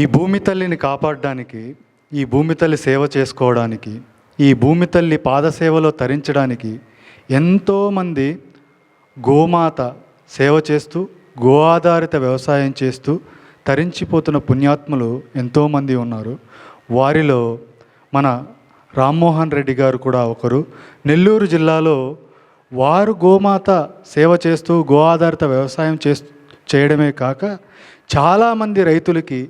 ఈ భూమి తల్లిని కాపాడడానికి ఈ భూమి తల్లి సేవ చేసుకోవడానికి ఈ భూమి తల్లి పాదసేవలో తరించడానికి ఎంతోమంది గోమాత సేవ చేస్తూ గో ఆధారిత వ్యవసాయం చేస్తూ తరించిపోతున్న పుణ్యాత్ములు ఎంతోమంది ఉన్నారు. వారిలో మన రామ్మోహన్ రెడ్డి గారు కూడా ఒకరు. నెల్లూరు జిల్లాలో వారు గోమాత సేవ చేస్తూ గో ఆధారిత వ్యవసాయం చేస్తూ చేయడమే కాక చాలామంది రైతులకి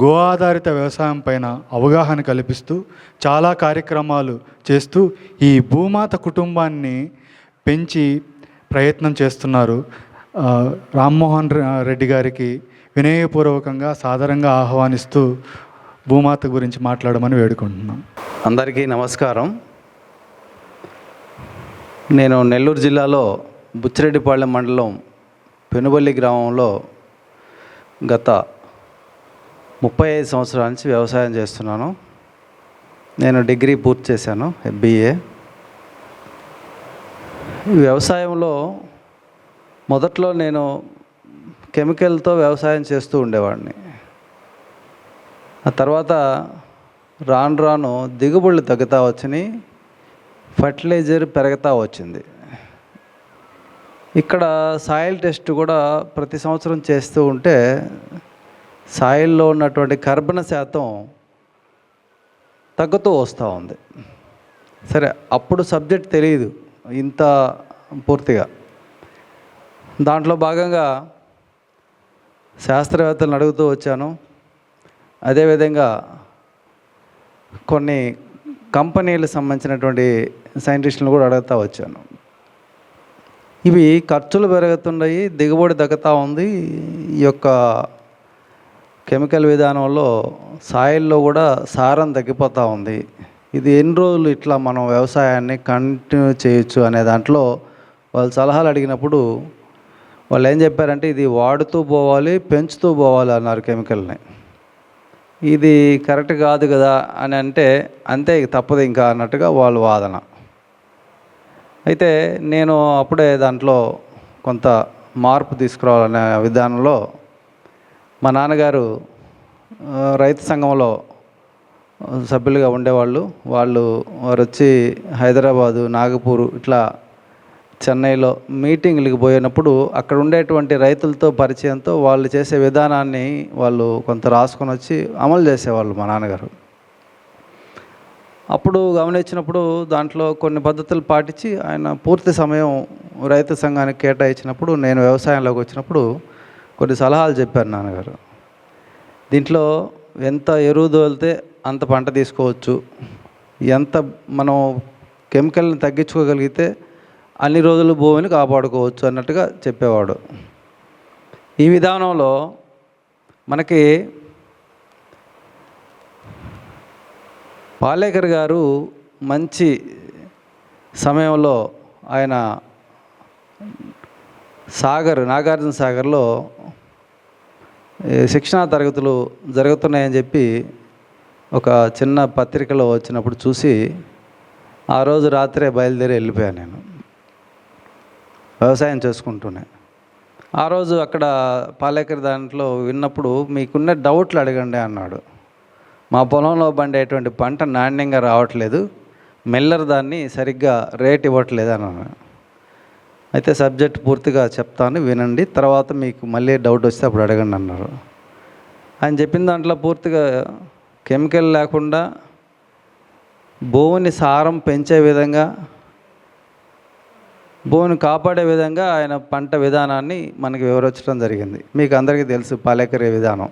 గో ఆధారిత వ్యవసాయం పైన అవగాహన కల్పిస్తూ చాలా కార్యక్రమాలు చేస్తూ ఈ భూమాత కుటుంబాన్ని పెంచి ప్రయత్నం చేస్తున్నారు. రామ్మోహన్ రెడ్డి గారికి వినయపూర్వకంగా సాధారణంగా ఆహ్వానిస్తూ భూమాత గురించి మాట్లాడమని వేడుకుంటున్నాం. అందరికీ నమస్కారం. నేను నెల్లూరు జిల్లాలో బుచ్చిరెడ్డిపాళెం మండలం పెనుబల్లి గ్రామంలో గత ముప్పై ఐదు సంవత్సరాల నుంచి వ్యవసాయం చేస్తున్నాను. నేను డిగ్రీ పూర్తి చేశాను బిఏ వ్యవసాయంలో మొదట్లో నేను కెమికల్తో వ్యవసాయం చేస్తూ ఉండేవాడిని. ఆ తర్వాత రాను రాను దిగుబడులు తగ్గుతా వచ్చినాయి ఫర్టిలైజర్ పెరుగుతూ వచ్చింది. ఇక్కడ సాయిల్ టెస్ట్ కూడా ప్రతి సంవత్సరం చేస్తూ ఉంటే సాయిల్లో ఉన్నటువంటి కర్బన శాతం తగ్గుతూ వస్తూ ఉంది. సరే అప్పుడు సబ్జెక్ట్ తెలియదు ఇంత పూర్తిగా. దాంట్లో భాగంగా శాస్త్రవేత్తలను అడుగుతూ వచ్చాను. అదేవిధంగా కొన్ని కంపెనీలకు సంబంధించినటువంటి సైంటిస్టులను కూడా అడుగుతూ వచ్చాను. ఇవి ఖర్చులు పెరుగుతున్నాయి దిగుబడి తగ్గుతూ ఉంది ఈ యొక్క కెమికల్ విధానంలో సాయిల్లో కూడా సారం తగ్గిపోతూ ఉంది. ఇది ఎన్ని రోజులు ఇట్లా మనం వ్యవసాయాన్ని కంటిన్యూ చేయొచ్చు అనే దాంట్లో వాళ్ళు సలహాలు అడిగినప్పుడు వాళ్ళు ఏం చెప్పారంటే ఇది వాడుతూ పోవాలి పెంచుతూ పోవాలి అన్నారు కెమికల్ని. ఇది కరెక్ట్ కాదు కదా అని అంటే అంతే తప్పదు ఇంకా అన్నట్టుగా వాళ్ళ వాదన. అయితే నేను అప్పుడే దాంట్లో కొంత మార్పు తీసుకురావాలనే విధానంలో మా నాన్నగారు రైతు సంఘంలో సభ్యులుగా ఉండేవాళ్ళు. వాళ్ళు వారు వచ్చి హైదరాబాదు నాగపూర్ ఇట్లా చెన్నైలో మీటింగ్లకు పోయినప్పుడు అక్కడ ఉండేటువంటి రైతులతో పరిచయంతో వాళ్ళు చేసే విధానాన్ని వాళ్ళు కొంత రాసుకొని వచ్చి అమలు చేసేవాళ్ళు మా నాన్నగారు. అప్పుడు గమనించినప్పుడు దాంట్లో కొన్ని పద్ధతులు పాటించి ఆయన పూర్తి సమయం రైతు సంఘానికి కేటాయించినప్పుడు నేను వ్యవసాయంలోకి వచ్చినప్పుడు కొన్ని సలహాలు చెప్పారు నాన్నగారు. దీంట్లో ఎంత ఎరువు తోలితే అంత పంట తీసుకోవచ్చు ఎంత మనం కెమికల్ని తగ్గించుకోగలిగితే అన్ని రోజులు భూమిని కాపాడుకోవచ్చు అన్నట్టుగా చెప్పేవాడు. ఈ విధానంలో మనకి పాలేకర్ గారు మంచి సమయంలో ఆయన సాగర్ నాగార్జున సాగర్లో శిక్షణా తరగతులు జరుగుతున్నాయని చెప్పి ఒక చిన్న పత్రికలో వచ్చినప్పుడు చూసి ఆ రోజు రాత్రే బయలుదేరి వెళ్ళిపోయాను నేను. వ్యవసాయం చేసుకుంటూనే. ఆ రోజు అక్కడ పాలేకర్ దాంట్లో విన్నప్పుడు మీకున్న డౌట్లు అడగండి అన్నాడు. మా పొలంలో పండేటువంటి పంట నాణ్యంగా రావట్లేదు. మిల్లర్ దాన్ని సరిగ్గా రేట్ ఇవ్వట్లేదు అన్నాను. అయితే సబ్జెక్ట్ పూర్తిగా చెప్తాను వినండి. తర్వాత మీకు మళ్ళీ డౌట్ వస్తే అప్పుడు అడగండి అన్నారు. ఆయన చెప్పిన దాంట్లో పూర్తిగా కెమికల్ లేకుండా భూమిని సారం పెంచే విధంగా భూమిని కాపాడే విధంగా ఆయన పంట విధానాన్ని మనకి వివరించడం జరిగింది. మీకు అందరికీ తెలుసు పాలేకరే విధానం.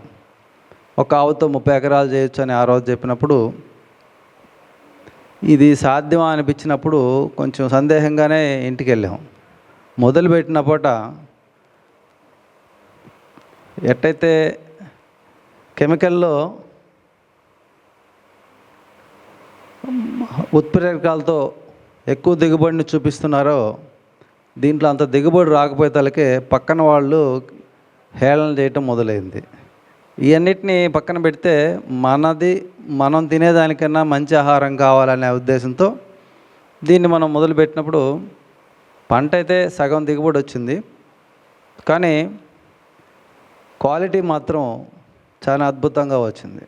ఒక ఆవుతో ముప్పై ఎకరాలు చేయొచ్చు అని ఆ రోజు చెప్పినప్పుడు ఇది సాధ్యమా అనిపించినప్పుడు కొంచెం సందేహంగానే ఇంటికి వెళ్ళాం. మొదలుపెట్టిన పూట ఎట్టయితే కెమికల్లో ఉత్ప్రేరకాలతో ఎక్కువ దిగుబడిని చూపిస్తున్నారో దీంట్లో అంత దిగుబడి రాకపోయేతలకే పక్కన వాళ్ళు హేళన చేయటం మొదలైంది. ఇవన్నిటిని పక్కన పెడితే మనది మనం తినేదానికన్నా మంచి ఆహారం కావాలనే ఉద్దేశంతో దీన్ని మనం మొదలుపెట్టినప్పుడు పంట అయితే సగం దిగుబడి వచ్చింది. కానీ క్వాలిటీ మాత్రం చాలా అద్భుతంగా వచ్చింది.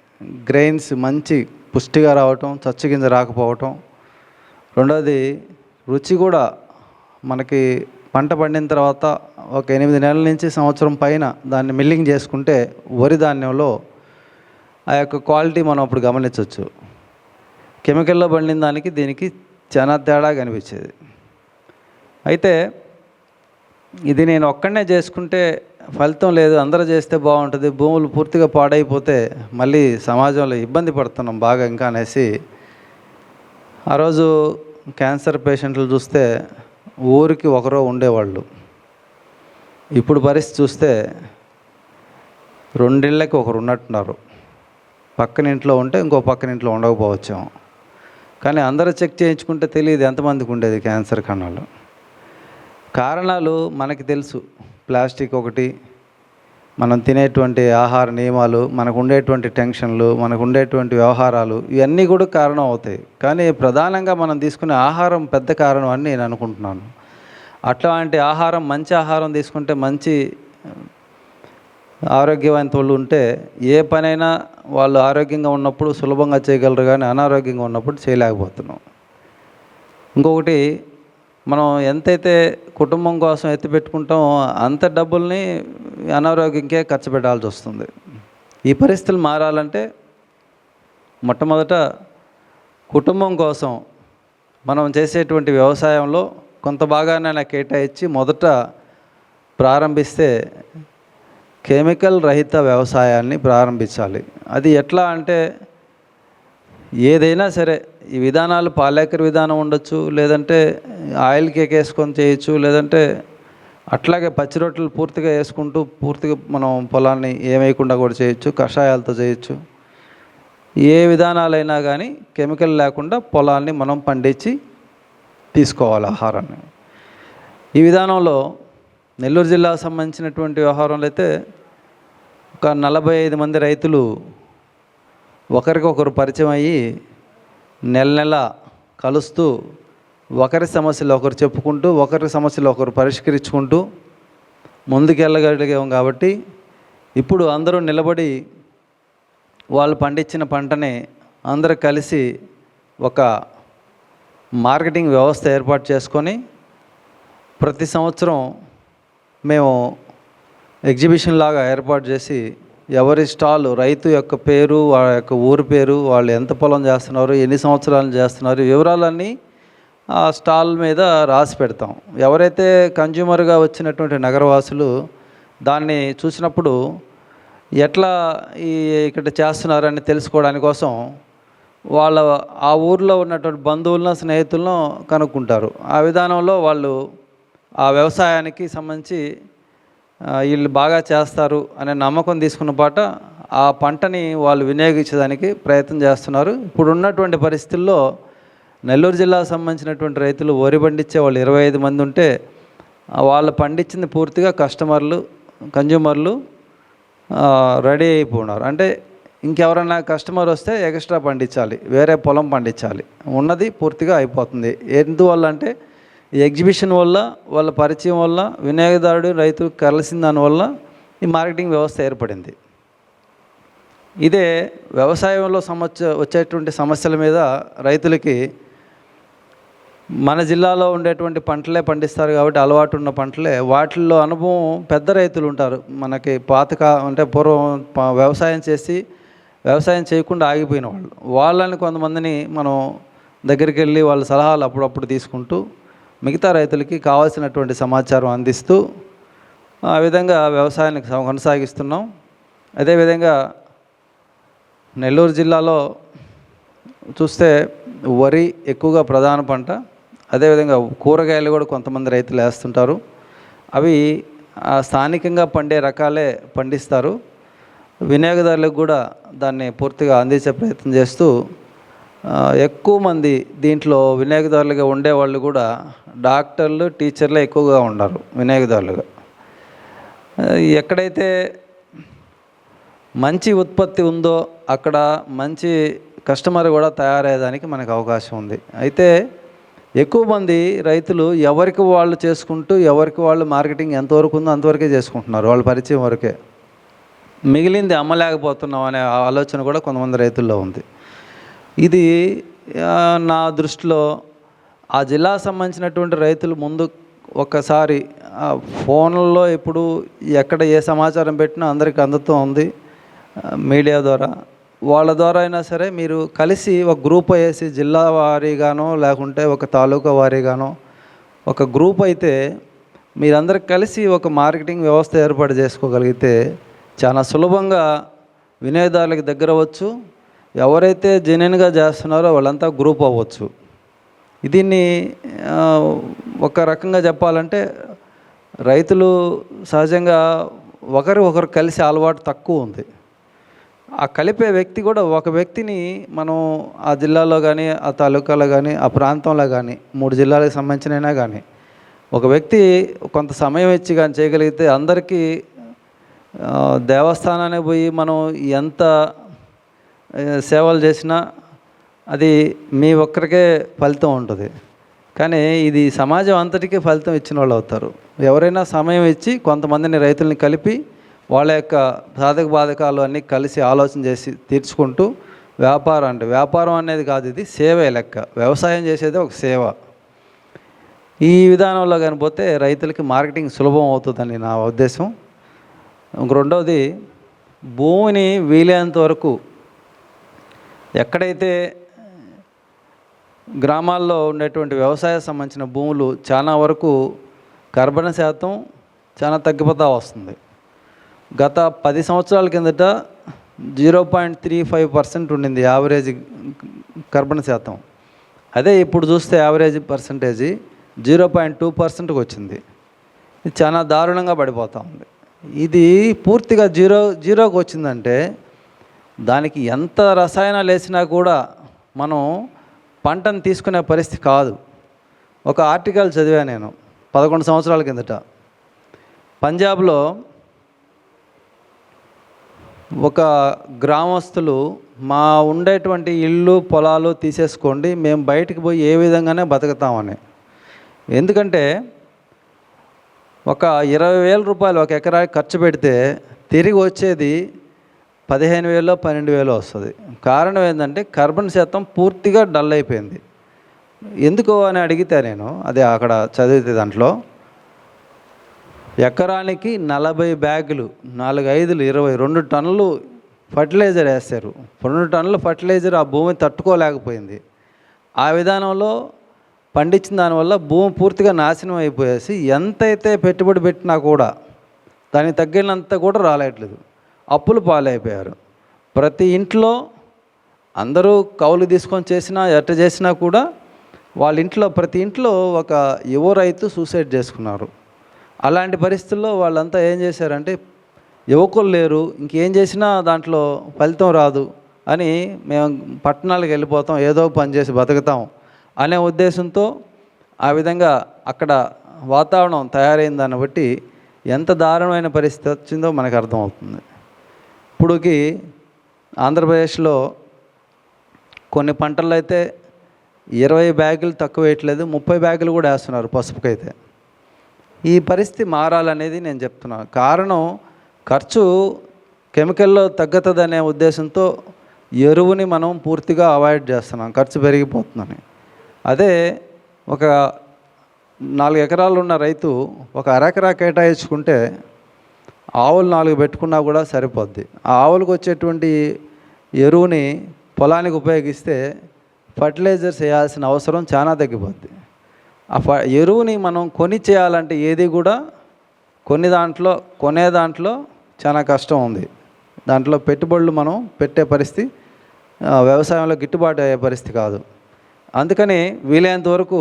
గ్రెయిన్స్ మంచి పుష్టిగా రావటం చచ్చిగింజ రాకపోవటం. రెండోది రుచి కూడా మనకి పంట పండిన తర్వాత ఒక ఎనిమిది నెలల నుంచి సంవత్సరం పైన దాన్ని మిల్లింగ్ చేసుకుంటే వరి ధాన్యంలో ఆ యొక్క క్వాలిటీ మనం అప్పుడు గమనించవచ్చు. కెమికల్లో పండిన దానికి దీనికి చాలా తేడా కనిపించేది అయితే ఇది నేను ఒక్కడనే చేసుకుంటే ఫలితం లేదు అందరూ చేస్తే బాగుంటుంది భూములు పూర్తిగా పాడైపోతే మళ్ళీ సమాజంలో ఇబ్బంది పడుతున్నాం బాగా ఇంకా అనేసి ఆ రోజు క్యాన్సర్ పేషెంట్లు చూస్తే ఊరికి ఒకరో ఉండేవాళ్ళు. ఇప్పుడు పరిస్థితి చూస్తే రెండిళ్ళకి ఒకరు ఉన్నట్టున్నారు. పక్కన ఇంట్లో ఉంటే ఇంకో పక్కన ఇంట్లో ఉండకపోవచ్చాము. కానీ అందరూ చెక్ చేయించుకుంటే తెలియదు ఎంతమందికి ఉండేది క్యాన్సర్ కణాలు కారణాలు మనకి తెలుసు. ప్లాస్టిక్ ఒకటి మనం తినేటువంటి ఆహార నియమాలు మనకు ఉండేటువంటి టెన్షన్లు మనకు ఉండేటువంటి వ్యవహారాలు ఇవన్నీ కూడా కారణం అవుతాయి. కానీ ప్రధానంగా మనం తీసుకునే ఆహారం పెద్ద కారణం అని నేను అనుకుంటున్నాను. అట్లాంటి ఆహారం మంచి ఆహారం తీసుకుంటే మంచి ఆరోగ్యవంతులు ఉంటే ఏ పనైనా వాళ్ళు ఆరోగ్యంగా ఉన్నప్పుడు సులభంగా చేయగలరు కానీ అనారోగ్యంగా ఉన్నప్పుడు చేయలేకపోతున్నాం. ఇంకొకటి మనం ఎంతైతే కుటుంబం కోసం ఎత్తి పెట్టుకుంటాం అంత డబ్బుల్ని అనారోగ్యంకే ఖర్చు పెట్టాల్సి వస్తుంది. ఈ పరిస్థితులు మారాలంటే మొట్టమొదట కుటుంబం కోసం మనం చేసేటువంటి వ్యవసాయంలో కొంత భాగాన్ని కేటాయించి మొదట ప్రారంభిస్తే కెమికల్ రహిత వ్యవసాయాన్ని ప్రారంభించాలి. అది ఎట్లా అంటే ఏదైనా సరే ఈ విధానాలు పాలేకర్ విధానం ఉండొచ్చు లేదంటే ఆయిల్ కేక్ వేసుకొని చేయొచ్చు లేదంటే అట్లాగే పచ్చి రొట్టెలు పూర్తిగా వేసుకుంటూ పూర్తిగా మనం పొలాన్ని ఏమేయకుండా కూడా చేయొచ్చు కషాయాలతో చేయొచ్చు. ఏ విధానాలైనా కానీ కెమికల్ లేకుండా పొలాన్ని మనం పండించి తీసుకోవాలి ఆహారాన్ని. ఈ విధానంలో నెల్లూరు జిల్లాకు సంబంధించినటువంటి వ్యవహారంలో అయితే ఒక నలభై ఐదు మంది రైతులు ఒకరికొకరు పరిచయం అయ్యి నెల నెల కలుస్తూ ఒకరి సమస్యలు ఒకరు చెప్పుకుంటూ ఒకరి సమస్యలు ఒకరు పరిష్కరించుకుంటూ ముందుకెళ్ళగలిగాం కాబట్టి ఇప్పుడు అందరూ నిలబడి వాళ్ళు పండించిన పంటని అందరూ కలిసి ఒక మార్కెటింగ్ వ్యవస్థ ఏర్పాటు చేసుకొని ప్రతి సంవత్సరం మేము ఎగ్జిబిషన్ లాగా ఏర్పాటు చేసి ఎవరి స్టాల్ రైతు యొక్క పేరు వాళ్ళ యొక్క ఊరి పేరు వాళ్ళు ఎంత పొలం చేస్తున్నారు ఎన్ని సంవత్సరాలు చేస్తున్నారు వివరాలన్నీ ఆ స్టాల్ మీద రాసి పెడతాం. ఎవరైతే కన్జ్యూమర్గా వచ్చినటువంటి నగరవాసులు దాన్ని చూసినప్పుడు ఎట్లా ఈ ఇక్కడ చేస్తున్నారని తెలుసుకోవడానికి కోసం వాళ్ళ ఆ ఊర్లో ఉన్నటువంటి బంధువులను స్నేహితులను కనుక్కుంటారు. ఆ విధానంలో వాళ్ళు ఆ వ్యవసాయానికి సంబంధించి వీళ్ళు బాగా చేస్తారు అనే నమ్మకం తీసుకున్న పాట ఆ పంటని వాళ్ళు వినియోగించడానికి ప్రయత్నం చేస్తున్నారు. ఇప్పుడు ఉన్నటువంటి పరిస్థితుల్లో నెల్లూరు జిల్లాకు సంబంధించినటువంటి రైతులు వరి పండించే వాళ్ళు ఇరవై ఐదు మంది ఉంటే వాళ్ళు పండించింది పూర్తిగా కస్టమర్లు కన్జ్యూమర్లు రెడీ అయిపోయినారు. అంటే ఇంకెవరైనా కస్టమర్ వస్తే ఎక్స్ట్రా పండించాలి వేరే పొలం పండించాలి. ఉన్నది పూర్తిగా అయిపోతుంది. ఎందువల్ల అంటే ఈ ఎగ్జిబిషన్ వల్ల వాళ్ళ పరిచయం వల్ల వినియోగదారుడు రైతు కలిసిన దానివల్ల ఈ మార్కెటింగ్ వ్యవస్థ ఏర్పడింది. ఇదే వ్యవసాయంలో సమస్య వచ్చేటువంటి సమస్యల మీద రైతులకి మన జిల్లాలో ఉండేటువంటి పంటలే పండిస్తారు కాబట్టి అలవాటు ఉన్న పంటలే. వాటిల్లో అనుభవం పెద్ద రైతులు ఉంటారు. మనకి పాతక అంటే పూర్వం వ్యవసాయం చేసి వ్యవసాయం చేయకుండా ఆగిపోయిన వాళ్ళు. వాళ్ళని కొంతమందిని మనం దగ్గరికి వెళ్ళి వాళ్ళ సలహాలు అప్పుడప్పుడు తీసుకుంటూ మిగతా రైతులకి కావాల్సినటువంటి సమాచారం అందిస్తూ ఆ విధంగా వ్యవసాయాన్ని కొనసాగిస్తున్నాం. అదేవిధంగా నెల్లూరు జిల్లాలో చూస్తే వరి ఎక్కువగా ప్రధాన పంట. అదేవిధంగా కూరగాయలు కూడా కొంతమంది రైతులు వేస్తుంటారు. అవి స్థానికంగా పండే రకాలే పండిస్తారు. వినియోగదారులకు కూడా దాన్ని పూర్తిగా అందించే ప్రయత్నం చేస్తూ ఎక్కువ మంది దీంట్లో వినియోగదారులుగా ఉండేవాళ్ళు కూడా డాక్టర్లు టీచర్లే ఎక్కువగా ఉన్నారు వినియోగదారులుగా. ఎక్కడైతే మంచి ఉత్పత్తి ఉందో అక్కడ మంచి కస్టమర్ కూడా తయారయ్యేదానికి మనకు అవకాశం ఉంది. అయితే ఎక్కువ మంది రైతులు ఎవరికి వాళ్ళు చేసుకుంటూ ఎవరికి వాళ్ళు మార్కెటింగ్ ఎంతవరకు ఉందో అంతవరకే చేసుకుంటున్నారు వాళ్ళ పరిచయం వరకే. మిగిలింది అమ్మలేకపోతున్నాం అనే ఆలోచన కూడా కొంతమంది రైతుల్లో ఉంది. ఇది నా దృష్టిలో ఆ జిల్లాకు సంబంధించినటువంటి రైతులు ముందు ఒకసారి ఆ ఫోన్లలో ఇప్పుడు ఎక్కడ ఏ సమాచారం పెట్టినా అందరికి అందుతూ ఉంది మీడియా ద్వారా. వాళ్ళ ద్వారా అయినా సరే మీరు కలిసి ఒక గ్రూప్ వేసి జిల్లా వారీగానో లేకుంటే ఒక తాలూకా వారీగానో ఒక గ్రూప్ అయితే మీరందరూ కలిసి ఒక మార్కెటింగ్ వ్యవస్థ ఏర్పాటు చేసుకోగలిగితే చాలా సులభంగా వినియోగదారులకు దగ్గర వచ్చు ఎవరైతే జెన్యున్గా చేస్తున్నారో వాళ్ళంతా గ్రూప్ అవ్వచ్చు. దీన్ని ఒక రకంగా చెప్పాలంటే రైతులు సహజంగా ఒకరు ఒకరు కలిసి అలవాటు తక్కువ ఉంది. ఆ కలిపే వ్యక్తి కూడా ఒక వ్యక్తిని మనం ఆ జిల్లాలో కానీ ఆ తాలూకాలో కానీ ఆ ప్రాంతంలో కానీ మూడు జిల్లాలకు సంబంధించినైనా కానీ ఒక వ్యక్తి కొంత సమయం ఇచ్చి కానీ చేయగలిగితే అందరికీ దేవస్థానానికి పోయి మనం ఎంత సేవలు చేసినా అది మీ ఒక్కరికే ఫలితం ఉంటుంది. కానీ ఇది సమాజం అంతటికీ ఫలితం ఇచ్చిన వాళ్ళు అవుతారు. ఎవరైనా సమయం ఇచ్చి కొంతమందిని రైతుల్ని కలిపి వాళ్ళ యొక్క సాధక బాధకాలు అన్నీ కలిసి ఆలోచన చేసి తీర్చుకుంటూ వ్యాపారం అంటే వ్యాపారం అనేది కాదు ఇది సేవే లెక్క. వ్యవసాయం చేసేది ఒక సేవ. ఈ విధానంలో కానీ పోతే రైతులకి మార్కెటింగ్ సులభం అవుతుందని నా ఉద్దేశం. ఇంక రెండవది భూమిని వీలైనంత వరకు ఎక్కడైతే గ్రామాల్లో ఉండేటువంటి వ్యవసాయ సంబంధించిన భూములు చాలా వరకు గర్భణ శాతం చాలా తగ్గిపోతూ వస్తుంది. గత పది సంవత్సరాల కిందట zero point three five percent ఉండింది యావరేజ్ కర్బన శాతం. అదే ఇప్పుడు చూస్తే average percentage zero point two పర్సెంట్కి వచ్చింది. ఇది చాలా దారుణంగా పడిపోతూ ఉంది. ఇది పూర్తిగా జీరో జీరోకి వచ్చిందంటే దానికి ఎంత రసాయనాలు వేసినా కూడా మనం పంటను తీసుకునే పరిస్థితి కాదు. ఒక ఆర్టికల్ చదివాను నేను పదకొండు సంవత్సరాల కిందట. పంజాబ్లో ఒక గ్రామస్తులు మా ఉండేటువంటి ఇళ్ళు పొలాలు తీసేసుకోండి మేము బయటికి పోయి ఏ విధంగానే బతుకుతామని. ఎందుకంటే ఒక ఇరవై వేల రూపాయలు ఒక ఎకరాకి ఖర్చు పెడితే తిరిగి వచ్చేది పదిహేను వేలో పన్నెండు వేలో వస్తుంది. కారణం ఏంటంటే కార్బన్ శాతం పూర్తిగా డల్ అయిపోయింది. ఎందుకో అని అడిగితే నేను అది అక్కడ చదివితే దాంట్లో ఎకరానికి నలభై బ్యాగులు నాలుగు ఐదులు ఇరవై రెండు టన్నులు ఫర్టిలైజర్ వేస్తారు. రెండు టన్నుల ఫర్టిలైజర్ ఆ భూమి తట్టుకోలేకపోయింది. ఆ విధానంలో పండించిన దానివల్ల భూమి పూర్తిగా నాశనం అయిపోయేసి ఎంతైతే పెట్టుబడి పెట్టినా కూడా దానికి తగ్గినంత కూడా రాలేట్లేదు. అప్పులు పాలైపోయారు. ప్రతి ఇంట్లో అందరూ కౌలు తీసుకొని చేసినా ఎట్ట చేసినా కూడా వాళ్ళ ఇంట్లో ప్రతి ఇంట్లో ఒక యువ రైతు సూసైడ్ చేసుకున్నారు. అలాంటి పరిస్థితుల్లో వాళ్ళంతా ఏం చేశారంటే యువకులు లేరు ఇంకేం చేసినా దాంట్లో ఫలితం రాదు అని మేము పట్టణాలకు వెళ్ళిపోతాం ఏదో ఒక పని చేసి బతుకుతాం అనే ఉద్దేశంతో ఆ విధంగా అక్కడ వాతావరణం తయారైన దాన్ని బట్టి ఎంత దారుణమైన పరిస్థితి వచ్చిందో మనకు అర్థమవుతుంది. ఇప్పుడుకి ఆంధ్రప్రదేశ్లో కొన్ని పంటల్లో అయితే ఇరవై బ్యాగులు తక్కువ వేయట్లేదు ముప్పై బ్యాగులు కూడా వేస్తున్నారు పసుపుకైతే. ఈ పరిస్థితి మారాలనేది నేను చెప్తున్నాను కారణం ఖర్చు కెమికల్లో తగ్గుతుందనే ఉద్దేశంతో ఎరువుని మనం పూర్తిగా అవాయిడ్ చేస్తున్నాం ఖర్చు పెరిగిపోతుందని. అదే ఒక నాలుగు ఎకరాలు ఉన్న రైతు ఒక అరెకరా కేటాయించుకుంటే ఆవులు నాలుగు పెట్టుకున్నా కూడా సరిపోద్ది. ఆ ఆవులకు వచ్చేటువంటి ఎరువుని పొలానికి ఉపయోగిస్తే ఫర్టిలైజర్స్ వేయాల్సిన అవసరం చాలా తగ్గిపోద్ది. ఆ ఫ ఎరువుని మనం కొని చేయాలంటే ఏది కూడా కొన్ని దాంట్లో కొనే దాంట్లో చాలా కష్టం ఉంది. దాంట్లో పెట్టుబడులు మనం పెట్టే పరిస్థితి వ్యవసాయంలో గిట్టుబాటు అయ్యే పరిస్థితి కాదు. అందుకని వీలైనంత వరకు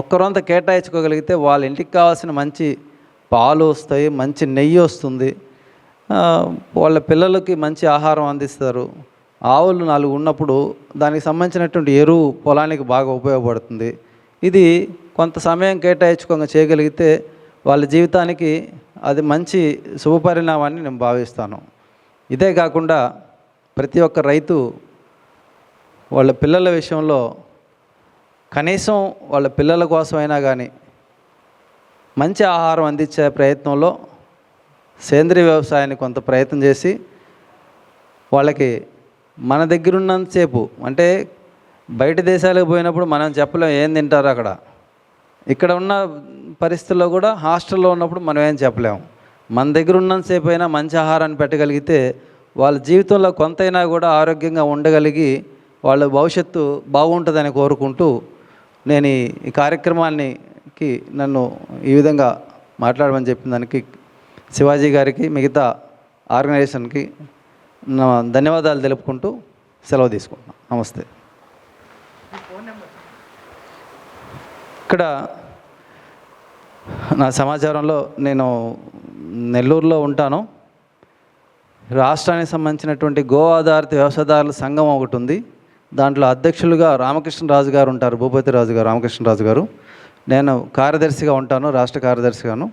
ఒక్కరొంత కేటాయించుకోగలిగితే వాళ్ళ ఇంటికి కావాల్సిన మంచి పాలు వస్తాయి మంచి నెయ్యి వస్తుంది. వాళ్ళ పిల్లలకి మంచి ఆహారం అందిస్తారు. ఆవులు నాలుగు ఉన్నప్పుడు దానికి సంబంధించినటువంటి ఎరువు పొలానికి బాగా ఉపయోగపడుతుంది. ఇది కొంత సమయం కేటాయించుకోగా చేయగలిగితే వాళ్ళ జీవితానికి అది మంచి శుభపరిణామాన్ని నేను భావిస్తాను. ఇదే కాకుండా ప్రతి ఒక్క రైతు వాళ్ళ పిల్లల విషయంలో కనీసం వాళ్ళ పిల్లల కోసమైనా కానీ మంచి ఆహారం అందించే ప్రయత్నంలో సేంద్రియ వ్యవసాయాన్ని కొంత ప్రయత్నం చేసి వాళ్ళకి మన దగ్గర ఉన్నంతసేపు అంటే బయట దేశాలకు పోయినప్పుడు మనం చెప్పలేం ఏం తింటారు అక్కడ. ఇక్కడ ఉన్న పరిస్థితుల్లో కూడా హాస్టల్లో ఉన్నప్పుడు మనం ఏం చెప్పలేము మన దగ్గర ఉన్నంతసేపు అయినా మంచి ఆహారాన్ని పెట్టగలిగితే వాళ్ళ జీవితంలో కొంతైనా కూడా ఆరోగ్యంగా ఉండగలిగి వాళ్ళ భవిష్యత్తు బాగుంటుందని కోరుకుంటూ నేను ఈ- కార్యక్రమాన్ని కి నన్ను ఈ విధంగా మాట్లాడమని చెప్పిన దానికి శివాజీ గారికి మిగతా ఆర్గనైజేషన్కి నా ధన్యవాదాలు తెలుపుకుంటూ సెలవు తీసుకుంటున్నాను నమస్తే. ఇక్కడ నా సమాచారంలో నేను నెల్లూరులో ఉంటాను. రాష్ట్రానికి సంబంధించినటువంటి గో ఆధారిత వ్యవసాయదారుల సంఘం ఒకటి ఉంది. దాంట్లో అధ్యక్షులుగా రామకృష్ణరాజు గారు ఉంటారు. భూపతి రాజు గారు రామకృష్ణరాజు గారు. నేను కార్యదర్శిగా ఉంటాను రాష్ట్ర కార్యదర్శిగాను.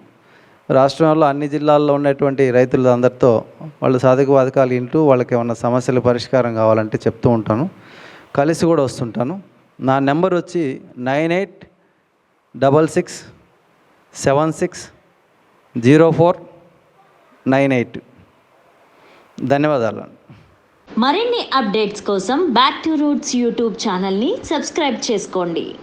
రాష్ట్రంలో అన్ని జిల్లాల్లో ఉన్నటువంటి రైతులు అందరితో వాళ్ళు సాధక బాధకాలు ఇంటూ వాళ్ళకి ఏమన్నా సమస్యల పరిష్కారం కావాలంటే చెప్తూ ఉంటాను. కలిసి కూడా వస్తుంటాను. నా నెంబర్ వచ్చి nine eight double six seven six zero four nine eight. ధన్యవాదాలు. మరిన్ని అప్డేట్స్ కోసం బ్యాక్ టు రూట్స్ యూట్యూబ్ ఛానల్ని సబ్స్క్రైబ్ చేసుకోండి.